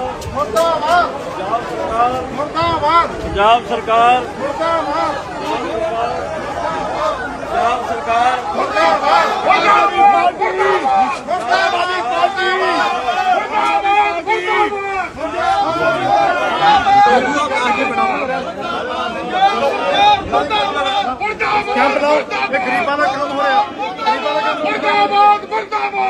ਮੁਰਦਾਬਾਦ। ਮੁਰਦਾਬਾਦ। ਪੰਜਾਬ ਸਰਕਾਰ। ਮੁਰਦਾਬਾਦ। ਪੰਜਾਬ ਸਰਕਾਰ। ਮੁਰਦਾਬਾਦ। ਇਹ ਗਰੀਬਾਂ ਦਾ ਕੰਮ ਹੋਇਆ ਗਰੀਬਾਂ ਦਾ ਕੰਮ ਮੁਰਦਾਬਾਦ। ਮੁਰਦਾਬਾਦ।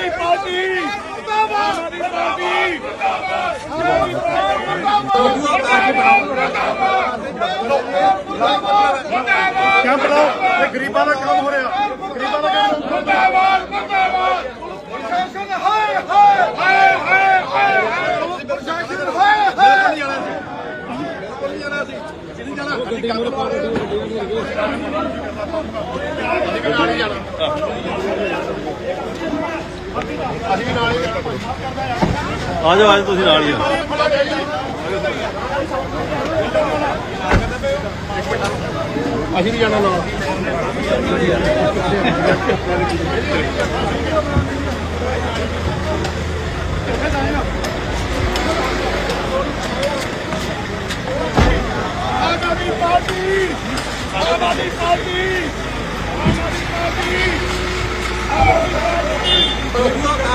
ਆਬਾਦੀ ਪਾਰਟੀ। ਆਬਾਦੀ ਪਾਰਟੀ ਕੈਂਪ ਲਾਓ ਇਹ ਗਰੀਬਾਂ ਦਾ ਕੰਮ ਹੋ ਰਿਹਾ ਗਰੀਬਾਂ ਦਾ ਕੰਮ ਮੁਰਦਾਬਾਦ ਮੁਰਦਾਬਾਦ। ਪ੍ਰਸ਼ਾਸਨ ਹਾਏ ਹਾਏ ਹਾਏ ਹਾਏ ਹਾਏ ਪ੍ਰਸ਼ਾਸਨ ਹਾਏ ਹਾਏ ਨਹੀਂ ਜਾਣਾ ਸੀ ਨਹੀਂ ਜਾਣਾ ਸੀ ਅਸੀਂ ਕੰਮ ਪਾ ਰਹੇ ਅਸੀਂ ਵੀ ਜਾਣਾ ਅਸੀਂ ਨਾਲ ਹੀ ਆ ਜਾਓ ਅੱਜ ਤੁਸੀਂ ਨਾਲ ਹੀ ਆ ਅਸੀਂ ਵੀ ਜਾਣਾ ਨਾਲ। ਆਜ਼ਾਦੀ ਪਾਰਟੀ ਪਾਰਟੀ।